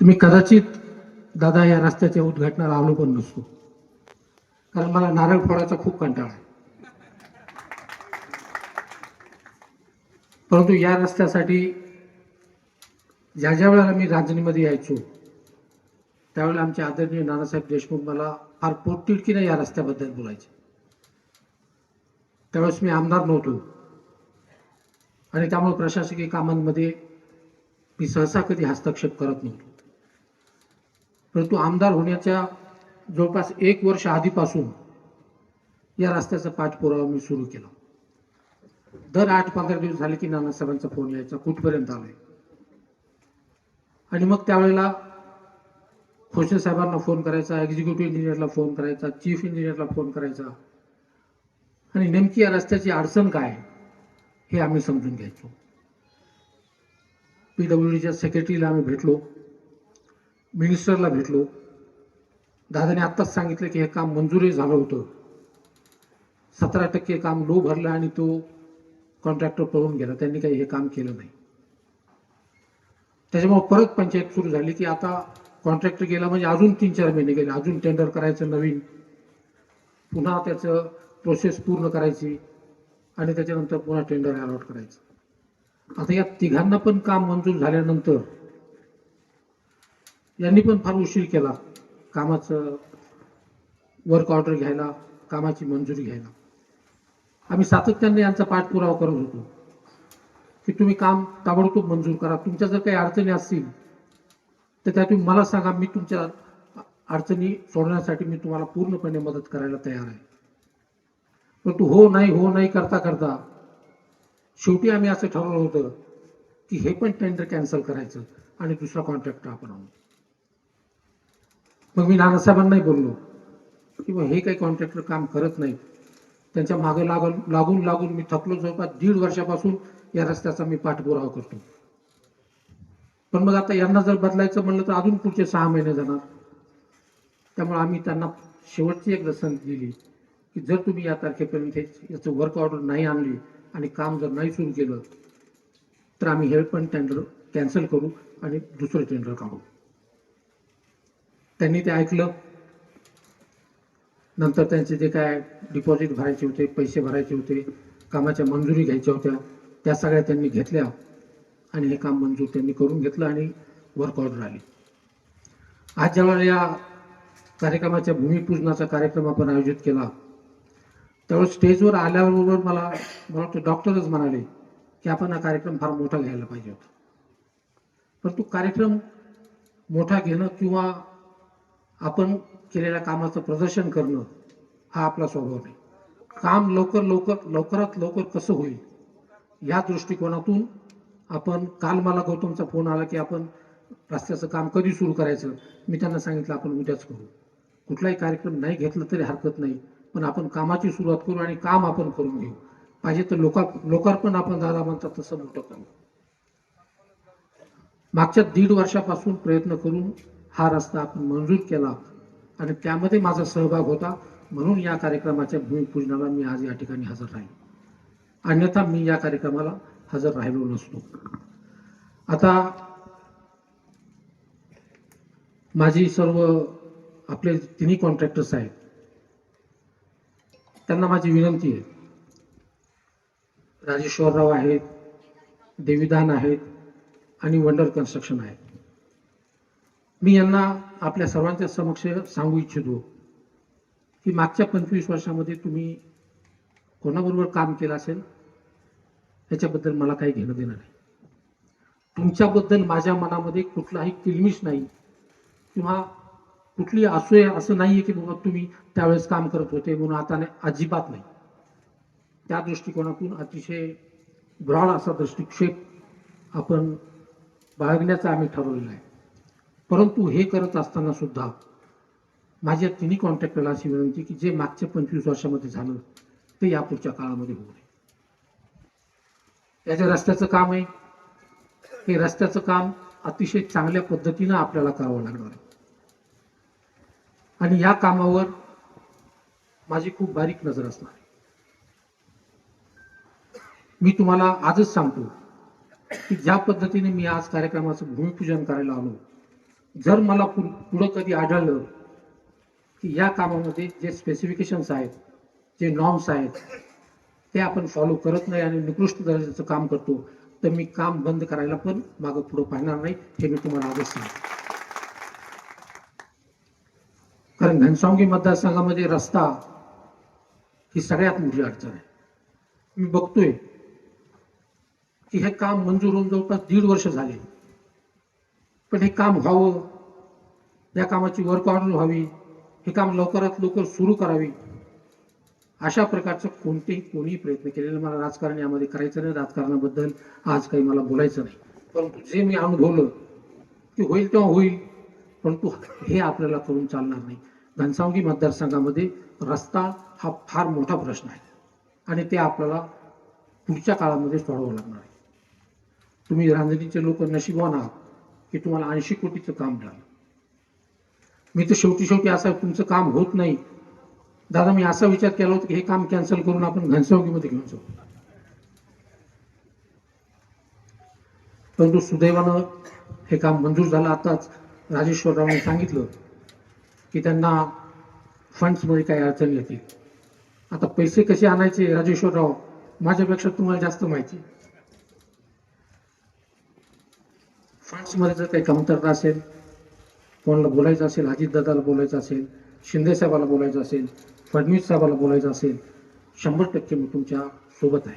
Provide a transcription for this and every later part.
तुम्ही कदाचित दादा या रस्त्याच्या उद्घाटनाला आलो पण नसतो. कारण मला नारळ फोडायचा खूप कंटाळा आहे. परंतु या रस्त्यासाठी ज्या ज्या वेळेला मी रांजणीमध्ये यायचो त्यावेळेला आमचे आदरणीय नानासाहेब देशमुख मला फार पोटतिडकीने या रस्त्याबद्दल बोलायचे. त्यावेळेस मी आमदार नव्हतो. आणि त्यामुळे प्रशासकीय कामांमध्ये मी सहसा कधी हस्तक्षेप करत नव्हतो. परंतु आमदार होण्याच्या जवळपास एक वर्ष आधीपासून या रस्त्याचा पाठपुरावा मी सुरू केला. दर आठ पंधरा दिवस झाले की नानासाहेबांचा फोन यायचा कुठपर्यंत आलाय? आणि मग त्यावेळेला खोसे साहेबांना फोन करायचा एक्झिक्युटिव्ह इंजिनियरला फोन करायचा चीफ इंजिनियरला फोन करायचा. आणि नेमकी या रस्त्याची अडचण काय हे आम्ही समजून घ्यायचो. पीडब्ल्यू डीच्या सेक्रेटरीला आम्ही भेटलो. मिनिस्टरला भेटलो. दादाने आत्ताच सांगितलं की हे काम मंजूरही झालं होतं. सतरा टक्के काम लो भरलं आणि तो कॉन्ट्रॅक्टर पळून गेला. त्यांनी काही हे काम केलं नाही. त्याच्यामुळे परत पंचायत सुरू झाली की आता कॉन्ट्रॅक्टर गेला म्हणजे अजून तीन चार महिने गेले. अजून टेंडर करायचं नवीन. पुन्हा त्याचं प्रोसेस पूर्ण करायची आणि त्याच्यानंतर पुन्हा टेंडर अलॉट करायचं. आता या तिघांना पण काम मंजूर झाल्यानंतर यांनी पण फार उशीर केला कामाचं वर्क ऑर्डर घ्यायला कामाची मंजुरी घ्यायला. आम्ही सातत्याने यांचा पाठपुरावा करत होतो की तुम्ही काम ताबडतोब मंजूर करा. तुमच्या जर काही अडचणी असतील तर त्या तुम्ही मला सांगा मी तुमच्या अडचणी सोडवण्यासाठी मी तुम्हाला पूर्णपणे मदत करायला तयार आहे. परंतु हो नाही हो नाही करता करता शेवटी आम्ही असं ठरवलं होतं की हे पण टेंडर कॅन्सल करायचं आणि दुसरा कॉन्ट्रॅक्टर आपण आणू. मग मी नानासाहेबांनाही बोललो की मग हे काही कॉन्ट्रॅक्टर काम करत नाहीत. त्यांच्या मागे लागून लागून लागून मी थकलो जवळपास दीड वर्षापासून या रस्त्याचा मी पाठपुरावा करतो. पण मग आता यांना जर बदलायचं म्हणलं तर अजून पुढचे सहा महिने जाणार. त्यामुळे आम्ही त्यांना शेवटची एक संधी दिली की जर तुम्ही या तारखेपर्यंत याचं वर्क ऑर्डर नाही आणली आणि काम जर नाही सुरू केलं तर आम्ही हे पण टेंडर कॅन्सल करू आणि दुसरं टेंडर काढू. त्यांनी ते ऐकलं. नंतर त्यांचे जे काय डिपॉझिट भरायचे होते पैसे भरायचे होते कामाच्या मंजुरी घ्यायच्या होत्या त्या सगळ्या त्यांनी घेतल्या आणि हे काम मंजूर त्यांनी करून घेतलं आणि वर्क ऑर्डर आली. आज जेव्हा या कार्यक्रमाच्या भूमिपूजनाचा कार्यक्रम आपण आयोजित केला त्यावेळेस स्टेजवर आल्याबरोबर मला मला वाटतं डॉक्टरच म्हणाले की आपण हा कार्यक्रम फार मोठा घ्यायला पाहिजे होता. परंतु कार्यक्रम मोठा घेणं किंवा आपण केलेल्या कामाचं प्रदर्शन करणं हा आपला स्वभाव नाही. काम लवकर लवकर लवकरात लवकर कसं होईल? या दृष्टिकोनातून आपण काल मला गौतमचा फोन आला की आपण रस्त्याचं काम कधी सुरू करायचं? मी त्यांना सांगितलं आपण उद्याच करू. कुठलाही कार्यक्रम नाही घेतला तरी हरकत नाही पण आपण कामाची सुरुवात करू आणि काम आपण करून घेऊ. पाहिजे तर लोका लोकार्पण आपण दादा म्हणतात तसं मोठं करू. मागच्या दीड वर्षापासून प्रयत्न करून हा रस्ता आपण मंजूर केला आणि त्यामध्ये माझा सहभाग होता. म्हणून या कार्यक्रमाच्या भूमिपूजनाला मी आज या ठिकाणी हजर राहील अन्यथा मी या कार्यक्रमाला हजर राहिलो नसतो. आता माझी सर्व आपले तिन्ही कॉन्ट्रॅक्टर्स आहेत. त्यांना माझी विनंती आहे. राजेश्वरराव आहेत देवीदान आहेत आणि वंडर कन्स्ट्रक्शन आहेत. मी यांना आपल्या सर्वांच्या समक्ष सांगू इच्छितो की मागच्या पंचवीस वर्षामध्ये तुम्ही कोणाबरोबर काम केलं असेल याच्याबद्दल मला काही घेणं देणं नाही. तुमच्याबद्दल माझ्या मनामध्ये कुठलाही किलमिश नाही किंवा कुठली असूय असं नाही आहे की बाबा तुम्ही त्यावेळेस काम करत होते म्हणून आता नाही अजिबात नाही. त्या दृष्टिकोनातून अतिशय ब्रॉड असा दृष्टिक्षेप आपण बाळगण्याचं आम्ही ठरवलेलं आहे. परंतु हे करत असताना सुद्धा माझ्या तिन्ही कॉन्ट्रॅक्टरला अशी विनंती की जे मागच्या पंचवीस वर्षामध्ये झालं ते यापुढच्या काळामध्ये होऊ नये. याच्या रस्त्याचं काम आहे. हे रस्त्याचं काम अतिशय चांगल्या पद्धतीनं आपल्याला करावं लागणार आहे. आणि या कामावर माझी खूप बारीक नजर असणार आहे. मी तुम्हाला आजच सांगतो की ज्या पद्धतीने मी आज कार्यक्रमाचं भूमिपूजन करायला आलो जर मला पुढं कधी आढळलं की या कामामध्ये जे स्पेसिफिकेशन्स आहेत जे नॉर्म्स आहेत ते आपण फॉलो करत नाही आणि निकृष्ट दर्जाचं काम करतो तर मी काम बंद करायला पण मागं पुढं पाहणार नाही हे मी तुम्हाला आदेश सांगतो कारण घनसावंगी मतदारसंघामध्ये रस्ता ही सगळ्यात मोठी अडचण आहे. मी बघतोय की हे काम मंजूर होऊन जवळपास दीड वर्ष झाले. पण हे काम व्हावं या कामाची वर्क ऑर्डर व्हावी. हे काम लवकरात लवकर सुरू करावी. अशा प्रकारचं कोणतेही कोणीही प्रयत्न केलेला मला राजकारण यामध्ये करायचं नाही. राजकारणाबद्दल आज काही मला बोलायचं नाही. परंतु जे मी अनुभवलं की होईल तेव्हा होईल. परंतु हे आपल्याला करून चालणार नाही. घनसावंगी मतदारसंघामध्ये रस्ता हा फार मोठा प्रश्न आहे. आणि ते आपल्याला पुढच्या काळामध्ये सोडवावं लागणार आहे. तुम्ही रांजणीचे लोक नशिबवान आहात की तुम्हाला ऐंशी कोटीचं काम मिळालं. मी तर शेवटी शेवटी असं तुमचं काम होत नाही. दादा मी असा विचार केला होता की हे काम कॅन्सल करून आपण घनसावंगीमध्ये घेऊन जाऊ. परंतु सुदैवानं हे काम मंजूर झालं. आताच राजेश्वररावने सांगितलं की त्यांना फंड्समध्ये काही अडचणी येतील आता पैसे कसे आणायचे राजेश्वरराव माझ्यापेक्षा तुम्हाला जास्त माहिती फंड्समध्ये जर काही कमतरता असेल कोणाला बोलायचं असेल अजितदादाला बोलायचं असेल शिंदे साहेबाला बोलायचं असेल फडणवीस साहेबाला बोलायचं असेल शंभर टक्के मी तुमच्यासोबत आहे.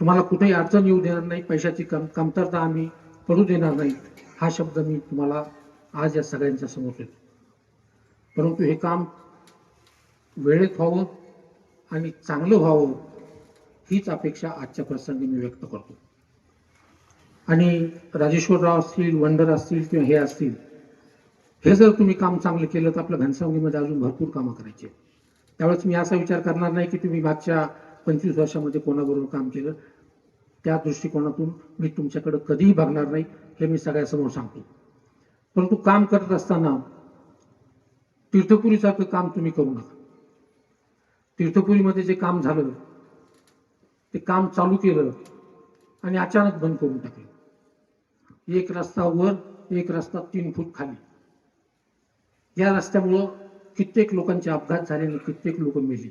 तुम्हाला कुठेही अडचण येऊ देणार नाही पैशाची कम कमतरता आम्ही पडू देणार नाही हा शब्द मी तुम्हाला आज या सगळ्यांच्या समोर देतो. परंतु हे काम वेळेत व्हावं आणि चांगलं व्हावं हीच अपेक्षा आजच्या प्रसंगी मी व्यक्त करतो. आणि राजेश्वरराव असतील वंडर असतील किंवा हे असतील हे जर तुम्ही काम चांगलं केलं तर आपल्या घनसावंगीमध्ये अजून भरपूर कामं करायची त्यावेळेस मी असा विचार करणार नाही की तुम्ही मागच्या पंचवीस वर्षामध्ये कोणाबरोबर काम केलं त्या दृष्टिकोनातून मी तुमच्याकडं कधीही बघणार नाही हे मी सगळ्यासमोर सांगतो. परंतु काम करत असताना तीर्थपुरीसारखं काम तुम्ही करू नका. तीर्थपुरीमध्ये जे काम झालं ते काम चालू केलं आणि अचानक बंद करून टाकलं. एक रस्ता वर एक रस्ता तीन फूट खाली. या रस्त्यामुळं कित्येक लोकांचे अपघात झाले आणि कित्येक लोक मेली.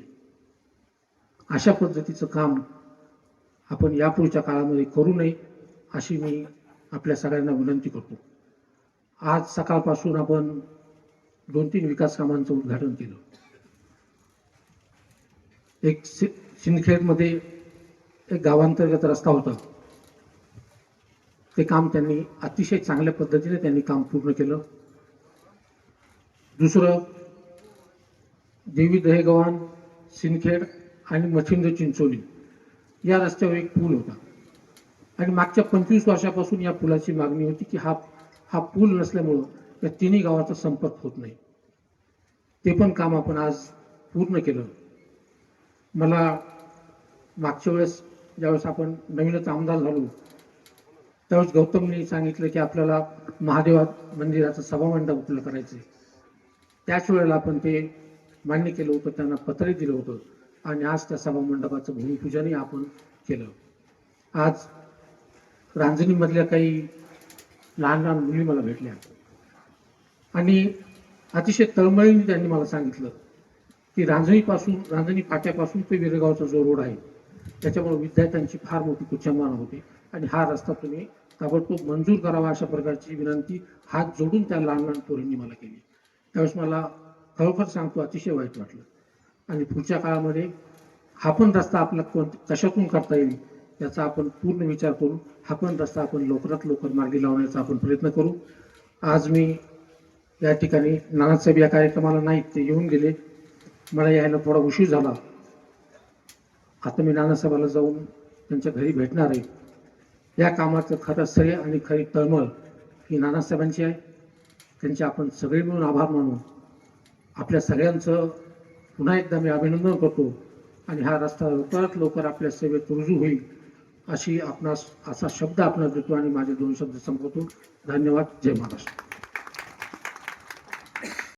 अशा पद्धतीचं काम आपण यापुढच्या काळामध्ये करू नये अशी मी आपल्या सगळ्यांना विनंती करतो. आज सकाळपासून आपण दोन तीन विकास कामांचं उद्घाटन केलं. एक सि सिंदखेडमध्ये एक गावांतर्गत रस्ता होता. ते काम त्यांनी अतिशय चांगल्या पद्धतीने त्यांनी काम पूर्ण केलं. दुसरं देवी दहेगव्हाण सिंदखेड आणि मच्छिंद चिंचोली या रस्त्यावर एक पूल होता. आणि मागच्या पंचवीस वर्षापासून या पुलाची मागणी होती की हा हा पूल नसल्यामुळं या तिन्ही गावाचा संपर्क होत नाही. ते पण काम आपण आज पूर्ण केलं. मला मागच्या वेळेस ज्यावेळेस आपण नवीनच आमदार झालो त्यावेळेस गौतमने सांगितलं की आपल्याला महादेवा मंदिराचं सभामंडप उपलब्ध करायचं आहे त्याच वेळेला आपण ते मान्य केलं होतं त्यांना पत्रही दिलं होतं आणि आज त्या सभामंडपाचं भूमिपूजनही आपण केलं. आज रांजणीमधल्या काही लहान लहान मुली मला भेटल्या. आणि अतिशय तळमळीने त्यांनी मला सांगितलं की रांजणीपासून रांजणी फाट्यापासून ते विरगावचा जो रोड आहे त्याच्यामुळे विद्यार्थ्यांची फार मोठी कुचंबना होती आणि हा रस्ता तुम्ही ताबडतोब मंजूर करावा अशा प्रकारची विनंती हात जोडून त्या लहान लहान पोरींनी मला केली. त्यावेळेस मला खरोखर सांगतो अतिशय वाईट वाटलं. आणि पुढच्या काळामध्ये हा पण रस्ता आपला कोण कशातून करता येईल याचा आपण पूर्ण विचार करू हा पण रस्ता आपण लवकरात लवकर मार्गी लावण्याचा आपण प्रयत्न करू. आज मी या ठिकाणी नानासाहेब या कार्यक्रमाला नाहीत ते येऊन गेले. मला यायला थोडा उशीर झाला. आता मी नानासाहेबाला जाऊन त्यांच्या घरी भेटणार आहे. या कामाचं खरं श्रेय आणि खरी तळमळ ही नानासाहेबांची आहे. त्यांचे आपण सगळे मिळून आभार मानू. आपल्या सगळ्यांचं पुन्हा एकदा मी अभिनंदन करतो आणि हा रस्ता लवकरात लवकर आपल्या सेवेत रुजू होईल अशी आपणास असा शब्द आपण देतो आणि माझे दोन शब्द संपवतो. धन्यवाद. जय महाराष्ट्र.